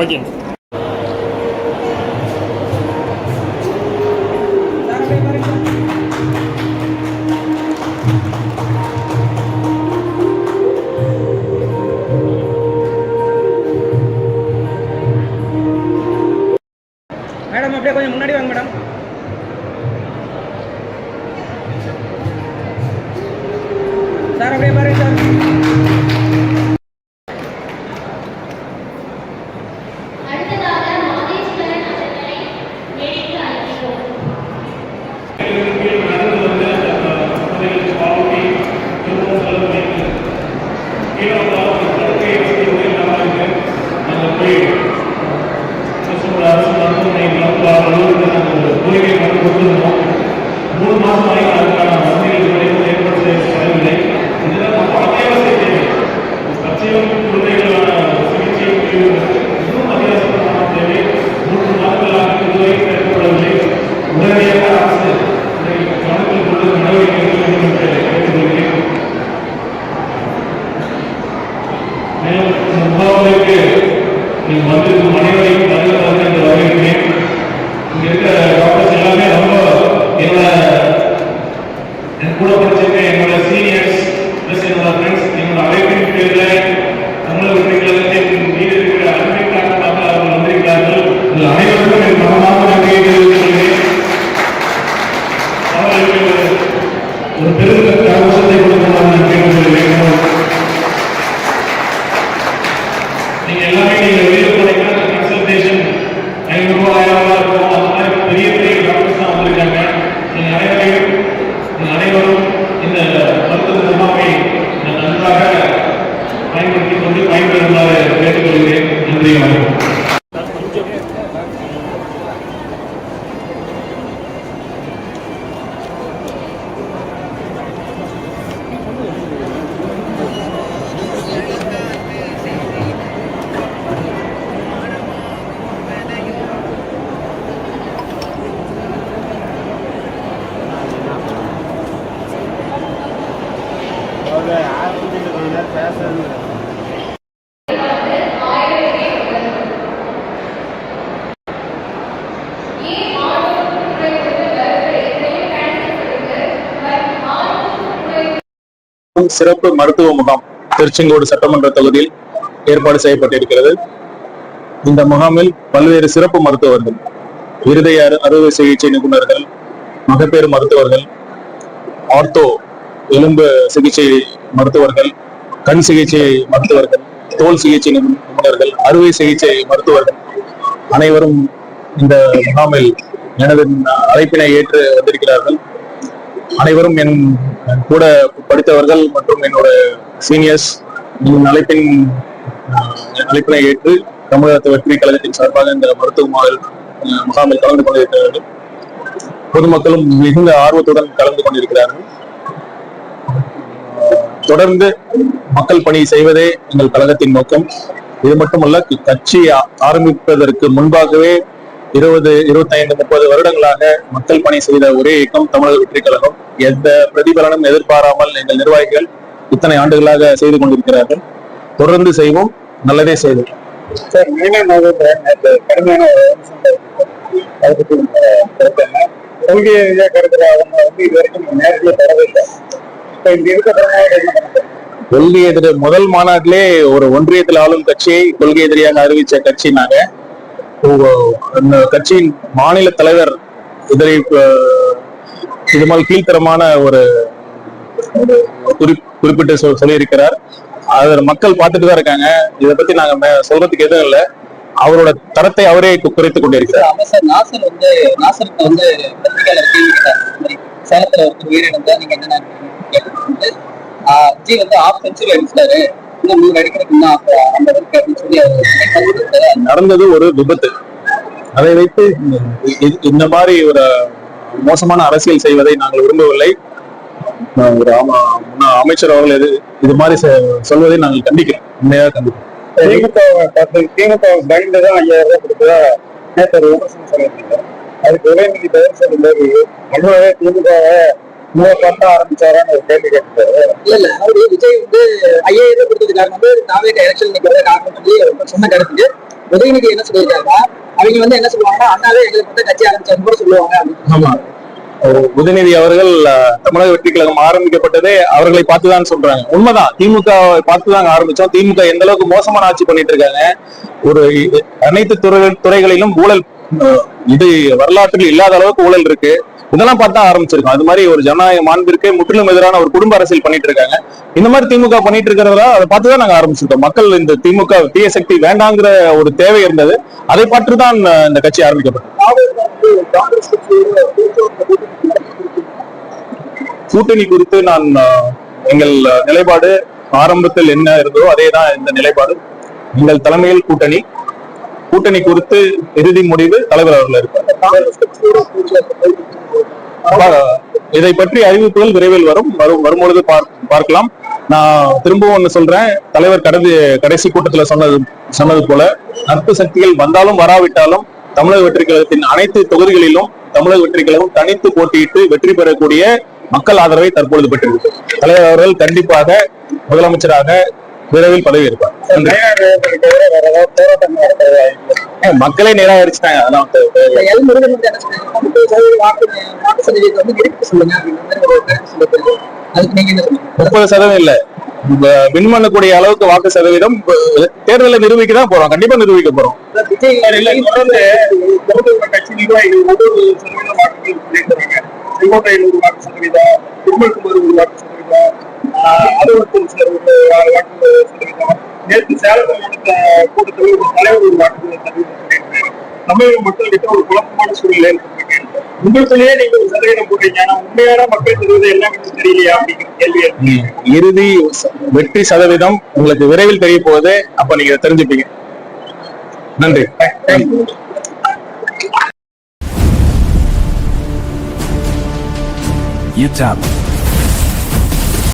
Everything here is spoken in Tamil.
ஓகேங்க மேடம் அப்படியே கொஞ்சம் முன்னாடி வாங்க மேடம். இந்த நீங்கள் வந்திருக்கும் அனைவரையும் வருகிறதாக என்று வரவேற்கிறேன். இங்கே இருக்கிற நீங்க எல்லாமே நீங்க வெளியே போனீங்கன்னா கன்சல்டேஷன் ஐநூறு ரூபாய் ஆயிரம் ரூபாய் இருக்கும். அந்த மாதிரி பெரிய பெரிய டாக்டர்ஸ் தான் வந்திருக்காங்க. நீங்க அனைவரையும் அனைவரும் இந்த மருத்துவ முகாமை நன்றாக பயன்படுத்திக் கொண்டு பயன்பெறுமாறு சிறப்பு மருத்துவ முகாம் திருச்செங்கோடு சட்டமன்ற தொகுதியில் ஏற்பாடு செய்யப்பட்டிருக்கிறது. இந்த முகாமில் பல்வேறு சிறப்பு மருத்துவர்கள் இருதய அறுவை சிகிச்சை நிபுணர்கள் மகப்பேறு மருத்துவர்கள் ஆர்த்தோ எலும்பு சிகிச்சை மருத்துவர்கள் கண் சிகிச்சை மருத்துவர்கள் தோல் சிகிச்சை நிபுணர்கள் அறுவை சிகிச்சை மருத்துவர்கள் அனைவரும் இந்த முகாமில் எனது அழைப்பினை ஏற்று வந்திருக்கிறார்கள். அனைவரும் என் கூட படித்தவர்கள் மற்றும் என்னோட சீனியர்ஸ் என் அழைப்பின் என் அழைப்பினை ஏற்று தமிழகத்து வெற்றி கழகத்தின் சார்பாக இந்த மருத்துவ முகாமில் முகாமில் கலந்து கொண்டிருக்கிறார்கள். பொதுமக்களும் மிகுந்த ஆர்வத்துடன் கலந்து கொண்டிருக்கிறார்கள். தொடர்ந்து மக்கள் பணி செய்வதே எங்கள் கழகத்தின் நோக்கம். இது மட்டுமல்ல கட்சி ஆரம்பிப்பதற்கு முன்பாகவே இருபது இருபத்தைந்து முப்பது வருடங்களாக மக்கள் பணி செய்த ஒரே இயக்கம் தமிழக வெற்றி கழகம். எந்த பிரதிபலனும் எதிர்பாராமல் எங்கள் நிர்வாகிகள் இத்தனை ஆண்டுகளாக செய்து கொண்டிருக்கிறார்கள். தொடர்ந்து செய்வோம் நல்லதே செய்வோம். கடுமையான கொள்கை ரீதியாக அவங்க வந்து இது வரைக்கும் நேரடியாக தரவில்லை கொள்கை முதல் மாநாட்டிலே ஒரு ஒன்றியத்தில் ஆளும் கட்சியை கொள்கை எதிரியாக அறிவிச்ச கட்சி நாங்க கட்சியின் மாநில தலைவர் இதனை இது மாதிரி கீழ்த்தரமான ஒரு குறிப் குறிப்பிட்டு சொல்லியிருக்கிறார். அதை மக்கள் பார்த்துட்டு தான் இருக்காங்க. இதை பத்தி நாங்க சொல்றதுக்கு எதுவும் இல்லை. அவரோட தரத்தை அவரே கு- குறைத்துக் கொண்டிருக்கிறார். அமைச்சர் நாசர் வந்து நாசருக்கு வந்து பத்திரிகையாளர் கேள்வி கேட்டார். சேலத்துல ஒருத்தர் உயிரிழந்தா நீங்க என்ன விஜய் வந்து ஆஃப் செஞ்சுரி அடிச்சிட்டாரு. இன்னும் நூறு அடிக்கிறதுக்கு. நடந்தது ஒரு விபத்து. அதை வைத்து இந்த மாதிரி ஒரு மோசமான அரசியல் செய்வதை நாங்கள் விரும்பவில்லை. ஒரு அமைச்சர் அவர்கள் இது இது மாதிரி செ- சொல்வதை நாங்கள் கண்டிக்கிறோம். உண்மையாக கண்டிக்கிறோம். திமுக பயந்து தான் ஐயாயிரம் ரூபாய் கொடுத்ததா நேற்று ஒரு விமர்சனம் சொல்லியிருந்தீங்க. அதுக்கு உதயநிதி பதில் சொல்லும்போது அவ்வளவே திமுக பண்ண ஆரம்பிச்சாரான்னு ஒரு கேள்வி கேட்டாரு இல்ல இல்ல அவரு விஜய் வந்து ரூபாய் கொடுத்தது காரணம் வந்து தாவேக எலெக்ஷன் நிக்கிறத காரணம் சொல்லி சொன்ன கருத்துக்கு உதயநிதி என்ன சொல்லியிருக்காருன்னா அவங்க வந்து என்ன சொல்லுவாங்கன்னா அண்ணாவே எங்களுக்கு வந்து கட்சி ஆரம்பிச்சாரு கூட சொல்லுவாங்க ஆமா. உதயநிதி அவர்கள் தமிழக வெற்றி கழகம் ஆரம்பிக்கப்பட்டதே அவர்களை பார்த்துதான் சொல்றாங்க. உண்மைதான் திமுக பார்த்துதான் ஆரம்பிச்சோம். திமுக எந்த அளவுக்கு மோசமான ஆட்சி பண்ணிட்டு இருக்காங்க ஒரு அனைத்து துறை துறைகளிலும் ஊழல் இது வரலாற்றில் இல்லாத அளவுக்கு ஊழல் இருக்கு. இதெல்லாம் பார்த்தா ஆரம்பிச்சிருக்கோம். அது மாதிரி ஒரு ஜனநாயக மாண்பிற்கே முற்றிலும் எதிரான ஒரு குடும்ப அரசியல் பண்ணிட்டு இருக்காங்க. இந்த மாதிரி திமுக பண்ணிட்டு இருக்கிறதா அதை பார்த்து தான் நாங்க ஆரம்பிச்சிருக்கோம். மக்கள் இந்த திமுக தீய சக்தி வேண்டாங்கிற ஒரு தேவை இருந்தது. அதை பார்த்து தான் இந்த கட்சி ஆரம்பிக்கப்பட்டது. கூட்டணி குறித்து நான் எங்கள் நிலைப்பாடு ஆரம்பத்தில் என்ன இருந்ததோ அதே தான் இந்த நிலைப்பாடு. எங்கள் தலைமையில் கூட்டணி. கூட்டணி குறித்து இறுதி முடிவு தலைவர் அவர்கள் இருப்பார். இதை பற்றி அறிவிப்புகள் விரைவில் வரும். வரும் வரும்பொழுது பார்க்கலாம். நான் திரும்பவும் ஒண்ணு சொல்றேன். தலைவர் கடந்த கடைசி கூட்டத்துல சொன்னது சொன்னது போல நட்பு சக்திகள் வந்தாலும் வராவிட்டாலும் தமிழக வெற்றி கழகத்தின் அனைத்து தொகுதிகளிலும் தமிழக வெற்றி கழகம் தனித்து போட்டியிட்டு வெற்றி பெறக்கூடிய மக்கள் ஆதரவை தற்பொழுது பெற்றிருக்கு. தலைவர் அவர்கள் கண்டிப்பாக முதலமைச்சராக விரைவில் பதவி மக்களே நிராகரிச்சுட்டாங்க அதெல்லாம் முப்பது வாக்கு வாக்கு சதவீதம் இல்ல. வின் பண்ணக்கூடிய அளவுக்கு வாக்கு சதவீதம் தேர்தலில் நிரூபிக்க தான் போறோம். கண்டிப்பா நிரூபிக்க போறோம். கட்சி நிர்வாகிகள் ஒவ்வொரு சதவீதம் சொல்லியிருக்கிறாங்க செங்கோட்டையில் ஒரு வாக்கு சதவீதம் திருமணக்குமார் ஒரு வாக்கு சதவீதம் அலுவலகத்தில் சிலர் ஒரு வாக்கு சதவீதம் நேற்று சேலம் மாவட்ட கூட்டத்தில் ஒரு தலைவர் ஒரு வாக்கு தமிழக மக்கள் கிட்ட ஒரு குழப்பமான சூழ்நிலை உங்களுக்குள்ளேயே நீங்க ஒரு சதவீதம் போடுறீங்க. ஆனா உண்மையான மக்கள் சதவீதம் என்னன்னு தெரியலையா அப்படிங்கிற கேள்வி. இறுதி வெற்றி சதவீதம் உங்களுக்கு விரைவில் தெரிய போகுது. அப்ப நீங்க தெரிஞ்சுப்பீங்க. நன்றி. UTAP